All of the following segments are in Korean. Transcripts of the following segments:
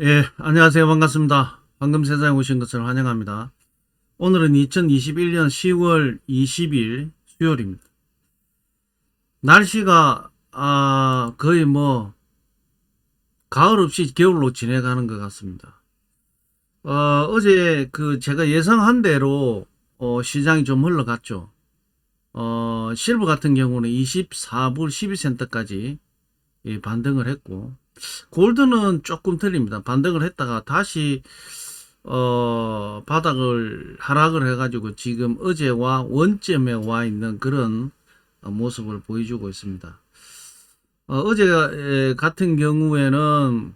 예, 안녕하세요. 반갑습니다. 방금 세상에 오신 것을 환영합니다. 오늘은 2021년 10월 20일 수요일입니다. 날씨가, 아, 거의 뭐, 가을 없이 겨울로 지내가는 것 같습니다. 어, 어제 그 제가 예상한 대로, 어, 시장이 좀 흘러갔죠. 어, 실버 같은 경우는 24불 12센트까지 예, 반등을 했고, 골드는 조금 틀립니다. 반등을 했다가 다시 어 바닥을 하락을 해가지고 지금 어제와 원점에 와 있는 그런 어, 모습을 보여주고 있습니다. 어, 제 같은 경우에는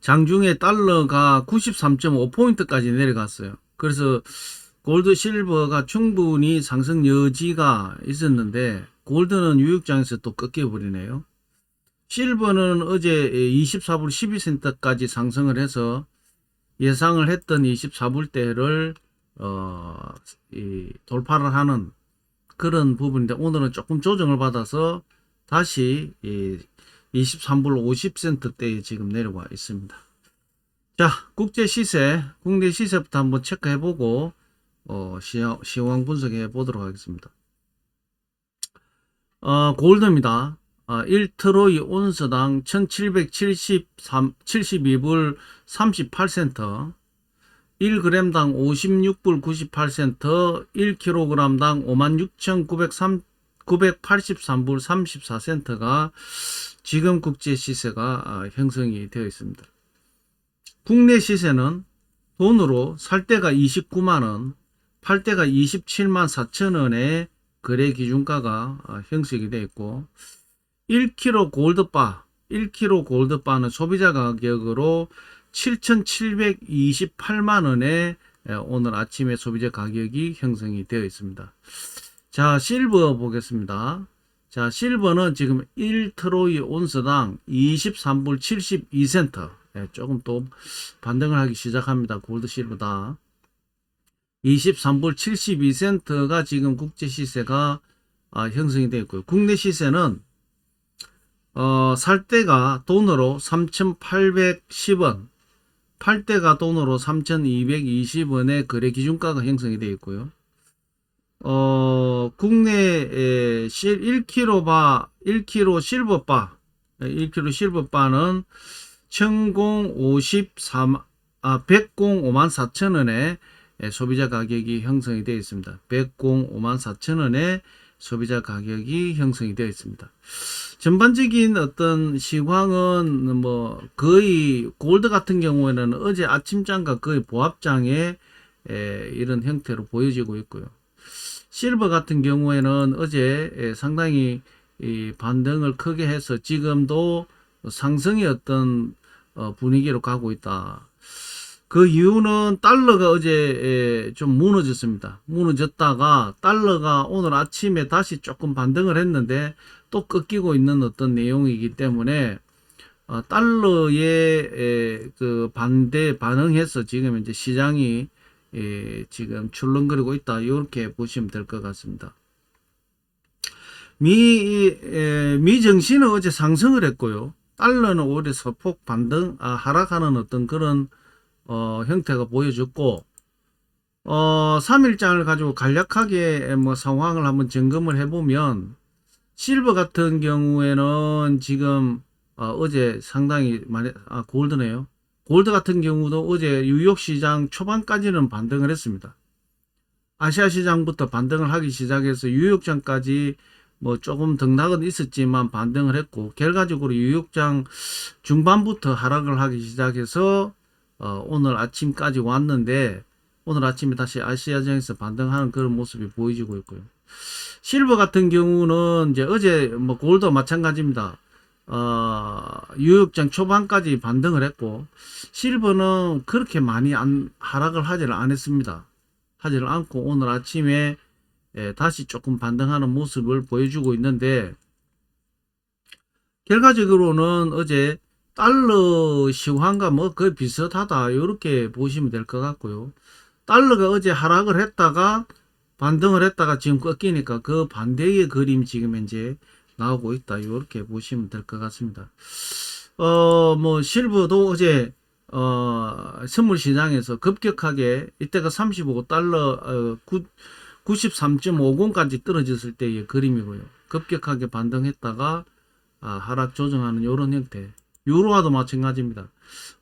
장중에 달러가 93.5포인트까지 내려갔어요. 그래서 골드 실버가 충분히 상승 여지가 있었는데 골드는 유역장에서 또 꺾여버리네요. 실버는 어제 24불 12센트까지 상승을 해서 예상을 했던 24불대를 어, 이 돌파를 하는 그런 부분인데 오늘은 조금 조정을 받아서 다시 이 23불 50센트대에 지금 내려와 있습니다. 자, 국제 시세, 국내 시세부터 한번 체크해보고 어, 시황 분석해 보도록 하겠습니다. 어, 골드입니다. 어, 1트로이 온스당 1773, 72불 38센트, 1g당 56불 98센트, 1kg당 56,983불 34센트가 지금 국제 시세가 아, 형성이 되어 있습니다. 국내 시세는 돈으로 살 때가 29만원, 팔 때가 27만 4천원의 거래 기준가가 아, 형성이 되어 있고, 1kg 골드바, 1kg 골드바는 소비자 가격으로 7,728만 원에 오늘 아침에 소비자 가격이 형성이 되어 있습니다. 자, 실버 보겠습니다. 자, 실버는 지금 1트로이 온스당 23불 72센트. 예, 조금 또 반등을 하기 시작합니다. 골드 실버다. 23불 72센트가 지금 국제 시세가 아, 형성이 되어 있고요. 국내 시세는 어, 살 때가 돈으로 3,810원, 팔 때가 돈으로 3,220원의 거래 기준가가 형성이 되어 있고요. 어, 국내 실 1kg 1kg 실버 바, 1kg 실버 바는 1053, 아, 105만 4천 원에 소비자 가격이 형성이 되어 있습니다. 105만 4천 원에 소비자 가격이 형성이 되어 있습니다. 전반적인 어떤 시황은 뭐 거의 골드 같은 경우에는 어제 아침장과 거의 보합장에 이런 형태로 보여지고 있고요. 실버 같은 경우에는 어제 상당히 반등을 크게 해서 지금도 상승의 어떤 어, 분위기로 가고 있다. 그 이유는 달러가 어제 좀 무너졌습니다. 무너졌다가 달러가 오늘 아침에 다시 조금 반등을 했는데 또 꺾이고 있는 어떤 내용이기 때문에 어, 달러에 그 반대 반응해서 지금 이제 시장이 지금 출렁거리고 있다. 이렇게 보시면 될 것 같습니다. 미, 미 정신은 어제 상승을 했고요. 달러는 오히려 소폭 반등, 아, 하락하는 어떤 그런 어, 형태가 보여졌고, 어, 3일장을 가지고 간략하게 뭐 상황을 한번 점검을 해보면, 실버 같은 경우에는 지금, 어, 제 상당히 많이, 아, 골드네요. 골드 같은 경우도 어제 뉴욕 시장 초반까지는 반등을 했습니다. 아시아 시장부터 반등을 하기 시작해서 뉴욕장까지 뭐 조금 등락은 있었지만 반등을 했고 결과적으로 뉴욕장 중반부터 하락을 하기 시작해서 어, 오늘 아침까지 왔는데 오늘 아침에 다시 아시아장에서 반등하는 그런 모습이 보여지고 있고요. 실버 같은 경우는 이제 어제 뭐 골드 마찬가지입니다. 어, 유역장 초반까지 반등을 했고 실버는 그렇게 많이 안, 하락을 하지를 않았습니다. 하지를 않고 오늘 아침에 예, 다시 조금 반등하는 모습을 보여주고 있는데 결과적으로는 어제 달러 시황과 뭐 거의 비슷하다 이렇게 보시면 될 것 같고요. 달러가 어제 하락을 했다가 반등을 했다가 지금 꺾이니까 그 반대의 그림 지금 현재 나오고 있다 이렇게 보시면 될 것 같습니다. 어, 뭐, 실버도 어제, 어, 선물 시장에서 급격하게, 이때가 35달러, 어, 9, 93.50까지 떨어졌을 때의 그림이고요. 급격하게 반등했다가, 아, 하락 조정하는 요런 형태. 유로화도 마찬가지입니다.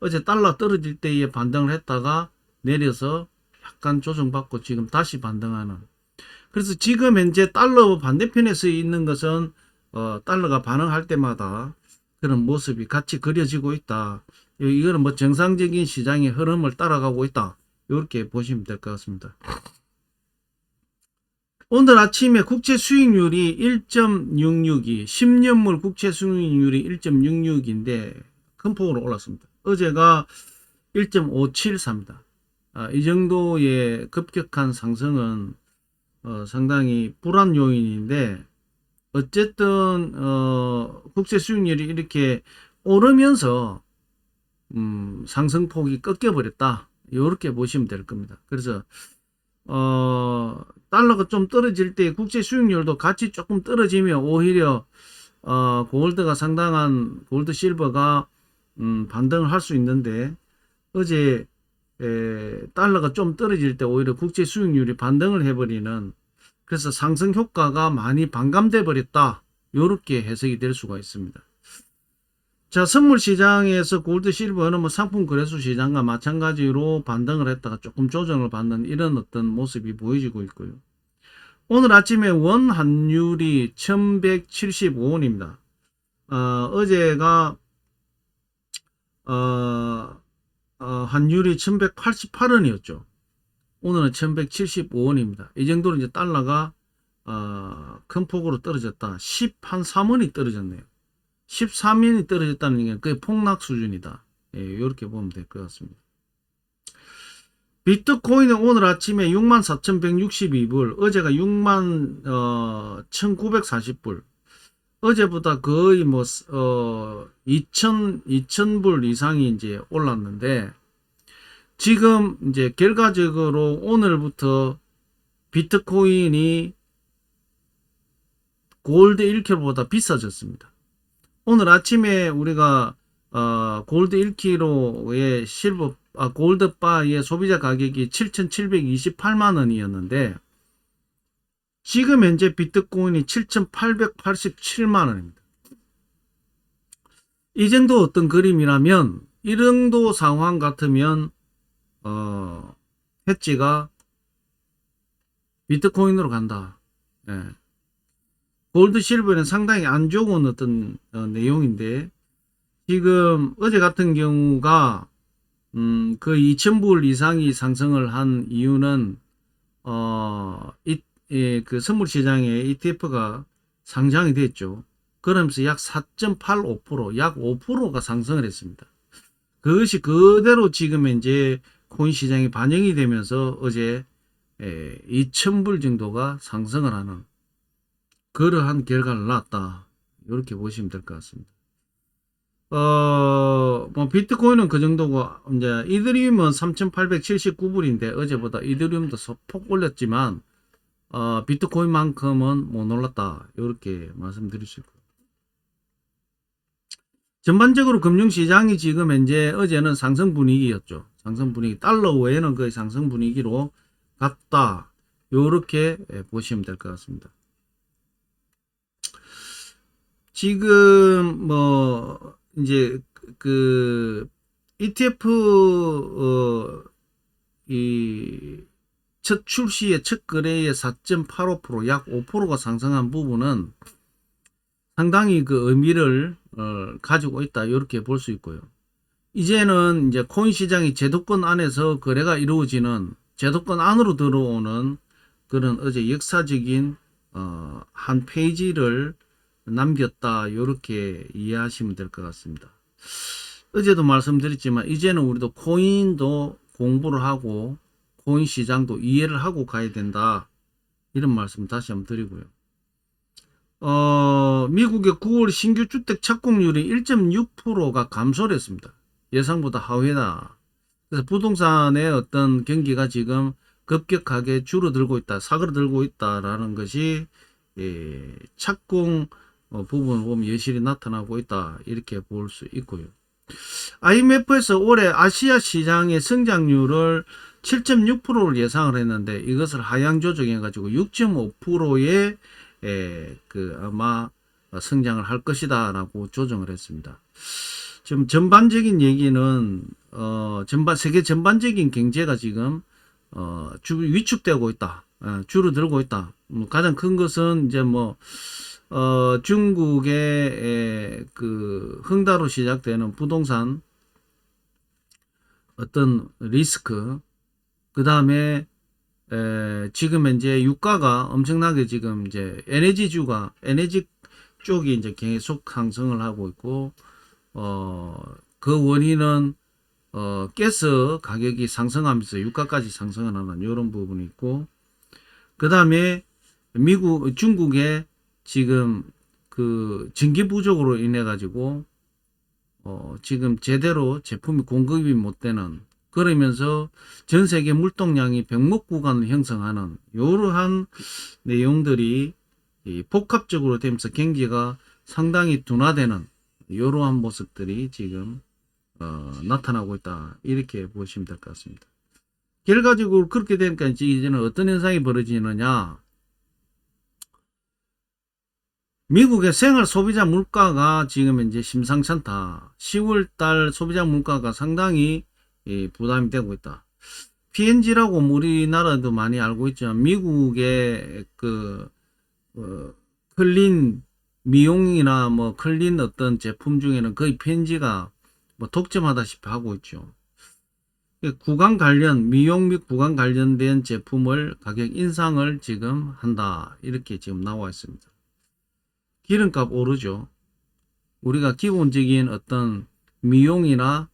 어제 달러 떨어질 때에 반등을 했다가 내려서 약간 조정받고 지금 다시 반등하는. 그래서 지금 현재 달러 반대편에 서 있는 것은, 어, 달러가 반응할 때마다 그런 모습이 같이 그려지고 있다. 이- 이거는 뭐 정상적인 시장의 흐름을 따라가고 있다. 이렇게 보시면 될 것 같습니다. 오늘 아침에 국채 수익률이 1.66이 10년물 국채 수익률이 1.66인데 큰 폭으로 올랐습니다. 어제가 1.574입니다. 아, 이 정도의 급격한 상승은 어, 상당히 불안 요인인데 어쨌든 어, 국채 수익률이 이렇게 오르면서 음, 상승폭이 꺾여 버렸다. 이렇게 보시면 될 겁니다. 그래서 어, 달러가 좀 떨어질 때 국제 수익률도 같이 조금 떨어지면 오히려 어, 골드가 상당한 골드 실버가 음, 반등을 할 수 있는데 어제 에, 달러가 좀 떨어질 때 오히려 국제 수익률이 반등을 해버리는 그래서 상승 효과가 많이 반감돼 버렸다. 이렇게 해석이 될 수가 있습니다. 자, 선물 시장에서 골드 실버는 뭐 상품 거래소 시장과 마찬가지로 반등을 했다가 조금 조정을 받는 이런 어떤 모습이 보여지고 있고요. 오늘 아침에 원 환율이 1175원입니다. 어, 어제가 어, 어, 환율이 1188원이었죠. 오늘은 1175원입니다. 이 정도로 이제 달러가 어, 큰 폭으로 떨어졌다. 10한 3원이 떨어졌네요. 13인이 떨어졌다는 게 거의 폭락 수준이다. 예, 이렇게 보면 될 것 같습니다. 비트코인은 오늘 아침에 64,162불, 어제가 6만 어, 1,940불. 어제보다 거의 뭐 어, 2,000 2,000불 이상이 이제 올랐는데 지금 이제 결과적으로 오늘부터 비트코인이 골드 1kg보다 비싸졌습니다. 오늘 아침에 우리가 어, 골드 1kg의 실버 아, 골드 바의 소비자 가격이 7,728만 원이었는데 지금 현재 비트코인이 7,887만 원입니다. 이 정도 어떤 그림이라면 이 정도 상황 같으면 어, 해지가 비트코인으로 간다. 예. 골드 실버는 상당히 안 좋은 어떤 어, 내용인데 지금 어제 같은 경우가 음, 그 2,000불 이상이 상승을 한 이유는 어, 이, 예, 그 선물 시장에 ETF가 상장이 됐죠. 그러면서 약 4.85%, 약 5%가 상승을 했습니다. 그것이 그대로 지금 이제 코인 시장에 반영이 되면서 어제 예, 2,000불 정도가 상승을 하는 그러한 결과를 낳았다. 이렇게 보시면 될 것 같습니다. 어, 뭐, 비트코인은 그 정도고, 이제, 이더리움은 3,879불인데, 어제보다 이더리움도 소폭 올렸지만, 어, 비트코인만큼은 못 올랐다. 이렇게 말씀드릴 수 있고. 전반적으로 금융시장이 지금 현재 어제는 상승 분위기였죠. 상승 분위기, 달러 외에는 거의 상승 분위기로 갔다. 요렇게 예, 보시면 될 것 같습니다. 지금 뭐 이제 그 ETF 어 이 첫 출시의 첫 거래의 4.85%약 5%가 상승한 부분은 상당히 그 의미를 어, 가지고 있다 이렇게 볼 수 있고요. 이제는 이제 코인 시장이 제도권 안에서 거래가 이루어지는 제도권 안으로 들어오는 그런 어제 역사적인 어, 한 페이지를 남겼다 이렇게 이해하시면 될 것 같습니다. 어제도 말씀드렸지만 이제는 우리도 코인도 공부를 하고 코인 시장도 이해를 하고 가야 된다 이런 말씀 다시 한번 드리고요. 어, 미국의 9월 신규 주택 착공률이 1.6%가 감소를 했습니다. 예상보다 하회다. 그래서 부동산의 어떤 경기가 지금 급격하게 줄어들고 있다, 사그러들고 있다라는 것이 예, 착공 어, 부분을 보면 여실히 나타나고 있다 이렇게 볼 수 있고요. IMF에서 올해 아시아 시장의 성장률을 7.6%를 예상을 했는데 이것을 하향 조정해 가지고 6.5%의 에, 그 아마 성장을 할 것이다라고 조정을 했습니다. 지금 전반적인 얘기는 어 전반 세계 전반적인 경제가 지금 어 주, 위축되고 있다. 어, 줄어들고 있다. 뭐 가장 큰 것은 이제 뭐 어, 중국의 에, 그 흥다로 시작되는 부동산 어떤 리스크, 그 다음에 지금 현재 유가가 엄청나게 지금 이제 에너지주가 에너지 쪽이 이제 계속 상승을 하고 있고 어, 그 원인은 어, 가스 가격이 상승하면서 유가까지 상승을 하는 이런 부분이 있고 그 다음에 미국 중국의 지금 그 전기 부족으로 인해 가지고 어 지금 제대로 제품이 공급이 못 되는 그러면서 전 세계 물동량이 병목 구간을 형성하는 이러한 내용들이 이 복합적으로 되면서 경기가 상당히 둔화되는 이러한 모습들이 지금 어, 나타나고 있다 이렇게 보시면 될 것 같습니다. 결과적으로 그렇게 되니까 이제는 어떤 현상이 벌어지느냐 미국의 생활 소비자 물가가 지금 이제 심상찮다. 10월 달 소비자 물가가 상당히 예, 부담이 되고 있다. PNG라고 우리나라도 많이 알고 있지만 미국의 그 어, 클린 미용이나 뭐 클린 어떤 제품 중에는 거의 PNG가 뭐 독점하다시피 하고 있죠. 구강 관련 미용 및 구강 관련된 제품을 가격 인상을 지금 한다 이렇게 지금 나와 있습니다. 기름값 오르죠. 우리가 기본적인 어떤 미용이나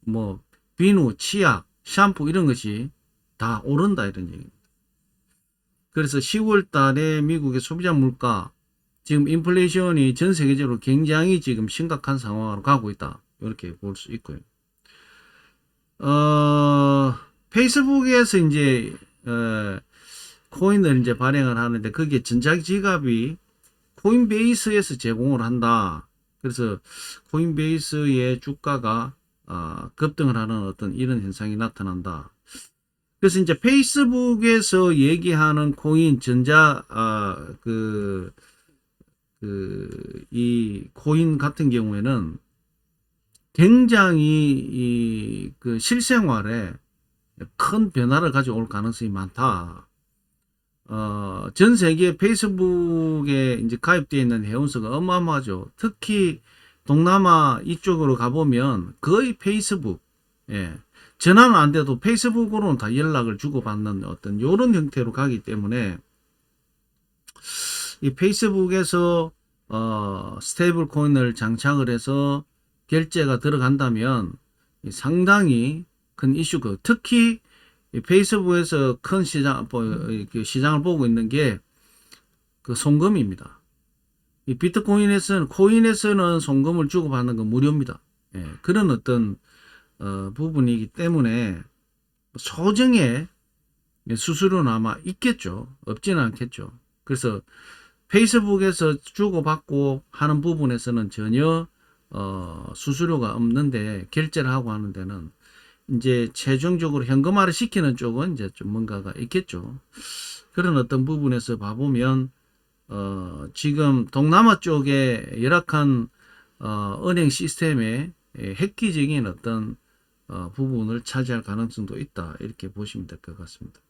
뭐 비누, 치약, 샴푸 이런 것이 다 오른다 이런 얘기입니다. 그래서 10월 달에 미국의 소비자 물가 지금 인플레이션이 전 세계적으로 굉장히 지금 심각한 상황으로 가고 있다. 이렇게 볼 수 있고요. 어, 페이스북에서 이제 어, 코인을 이제 발행을 하는데 그게 전자지갑이 코인베이스에서 제공을 한다. 그래서 코인베이스의 주가가 어, 급등을 하는 어떤 이런 현상이 나타난다. 그래서 이제 페이스북에서 얘기하는 코인 전자 어, 그, 그, 이 코인 같은 경우에는 굉장히 이, 그 실생활에 큰 변화를 가져올 가능성이 많다. 어, 전 세계 페이스북에 이제 가입되어 있는 회원수가 어마어마하죠. 특히 동남아 이쪽으로 가보면 거의 페이스북, 예. 전화는 안 돼도 페이스북으로는 다 연락을 주고받는 어떤 요런 형태로 가기 때문에 이 페이스북에서 어, 스테이블 코인을 장착을 해서 결제가 들어간다면 상당히 큰 이슈고 특히 이 페이스북에서 큰 시장, 뭐, 그 시장을 보고 있는 게 그 송금입니다. 이 비트코인에서는, 코인에서는 송금을 주고받는 건 무료입니다. 예, 그런 어떤, 어, 부분이기 때문에 소정의 수수료는 아마 있겠죠. 없지는 않겠죠. 그래서 페이스북에서 주고받고 하는 부분에서는 전혀, 어, 수수료가 없는데 결제를 하고 하는 데는 이제 최종적으로 현금화를 시키는 쪽은 이제 좀 뭔가가 있겠죠. 그런 어떤 부분에서 봐보면 어 지금 동남아 쪽에 열악한 어 은행 시스템에 획기적인 어떤 어 부분을 차지할 가능성도 있다 이렇게 보시면 될 것 같습니다.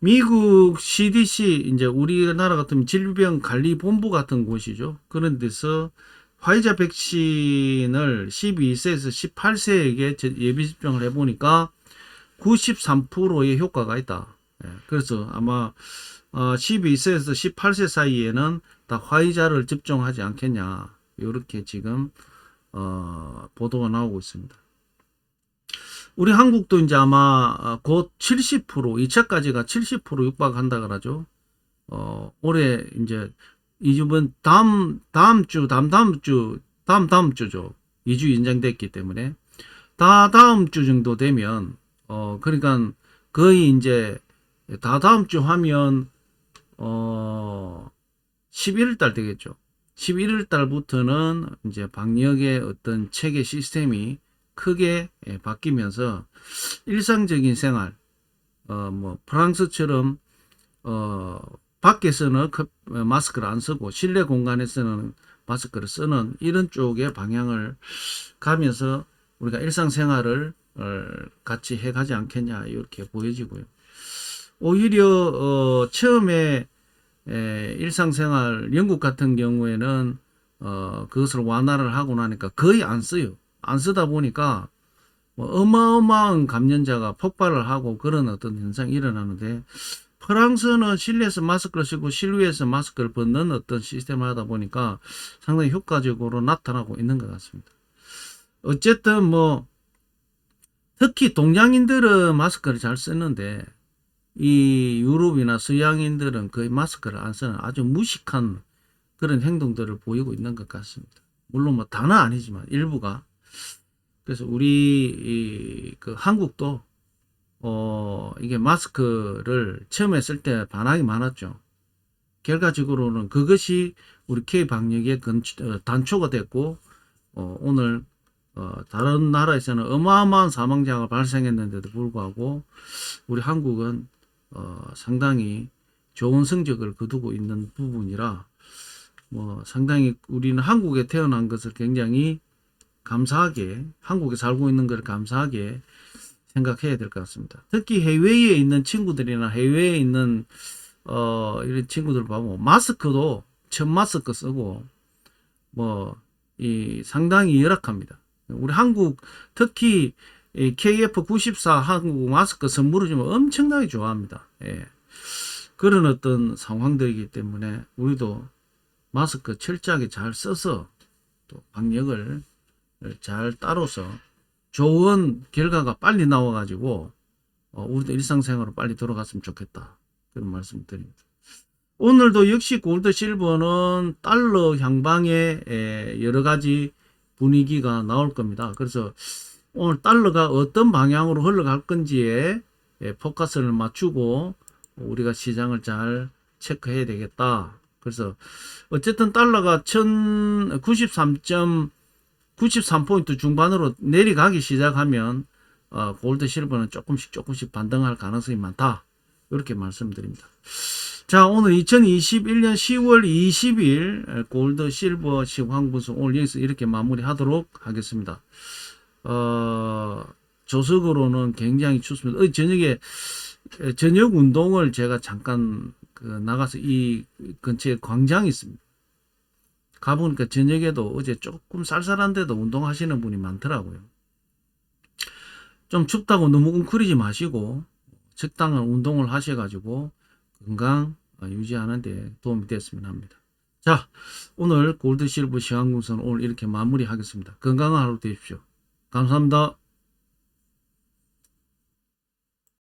미국 CDC 이제 우리나라 같은 질병관리본부 같은 곳이죠. 그런 데서 화이자 백신을 12세에서 18세에게 예비 접종을 해보니까 93%의 효과가 있다. 예, 그래서 아마 12세에서 어, 18세 사이에는 다 화이자를 접종하지 않겠냐. 이렇게 지금 어, 보도가 나오고 있습니다. 우리 한국도 이제 아마 어, 곧70% 2차까지가 70% 육박한다 그러죠. 어, 올해 이제 이번 다음 다음 주 다음 다음 주 다음 다음 주죠. 2주 연장됐기 때문에 다 다음 주 정도 되면 어 그러니까 거의 이제 다 다음 주 하면 어 11월 달 되겠죠. 11월 달부터는 이제 방역의 어떤 체계 시스템이 크게 예, 바뀌면서 일상적인 생활, 어, 뭐, 프랑스처럼, 어, 밖에서는 컵- 어, 마스크를 안 쓰고 실내 공간에서는 마스크를 쓰는 이런 쪽의 방향을 가면서 우리가 일상생활을 어, 같이 해가지 않겠냐 이렇게 보여지고요. 오히려 어, 처음에 에, 일상생활 영국 같은 경우에는 어, 그것을 완화를 하고 나니까 거의 안 써요. 안 쓰다 보니까 뭐 어마어마한 감염자가 폭발을 하고 그런 어떤 현상이 일어나는데 프랑스는 실내에서 마스크를 쓰고 실외에서 마스크를 벗는 어떤 시스템을 하다 보니까 상당히 효과적으로 나타나고 있는 것 같습니다. 어쨌든 뭐 특히 동양인들은 마스크를 잘 쓰는데 이 유럽이나 서양인들은 거의 마스크를 안 쓰는 아주 무식한 그런 행동들을 보이고 있는 것 같습니다. 물론 뭐 다는 아니지만 일부가 그래서 우리 이, 그 한국도 어 이게 마스크를 처음에 쓸 때 반항이 많았죠. 결과적으로는 그것이 우리 K 방역의 근- 어, 단초가 됐고 어, 오늘 어, 다른 나라에서는 어마어마한 사망자가 발생했는데도 불구하고 우리 한국은 어, 상당히 좋은 성적을 거두고 있는 부분이라 뭐 상당히 우리는 한국에 태어난 것을 굉장히 감사하게 한국에 살고 있는 것을 감사하게 생각해야 될 것 같습니다. 특히 해외에 있는 친구들이나 해외에 있는 어 이런 친구들 보면 마스크도 첫 마스크 쓰고 뭐 이 상당히 열악합니다. 우리 한국 특히 이 KF94 한국 마스크 선물을 주면 엄청나게 좋아합니다. 예. 그런 어떤 상황들이기 때문에 우리도 마스크 철저하게 잘 써서 또 방역을 잘 따로서 좋은 결과가 빨리 나와가지고 어, 우리도 일상생활로 빨리 돌아갔으면 좋겠다 그런 말씀 드립니다. 오늘도 역시 골드 실버는 달러 향방의 에, 여러 가지 분위기가 나올 겁니다. 그래서 오늘 달러가 어떤 방향으로 흘러갈 건지에 에, 포커스를 맞추고 우리가 시장을 잘 체크해야 되겠다. 그래서 어쨌든 달러가 1093점 93포인트 중반으로 내려가기 시작하면 어, 골드 실버는 조금씩 조금씩 반등할 가능성이 많다. 이렇게 말씀드립니다. 자, 오늘 2021년 10월 20일 골드 실버 시황 분석 오늘 여기서 이렇게 마무리하도록 하겠습니다. 어, 조석으로는 굉장히 춥습니다. 어제 저녁에 에, 저녁 운동을 제가 잠깐 그 나가서 이 근처에 광장이 있습니다. 가보니까 저녁에도 어제 조금 쌀쌀한데도 운동하시는 분이 많더라고요. 좀 춥다고 너무 웅크리지 마시고 적당한 운동을 하셔가지고 건강 어, 유지하는데 도움이 됐으면 합니다. 자, 오늘 골드 실버 시황분선 오늘 이렇게 마무리하겠습니다. 건강한 하루 되십시오. 감사합니다.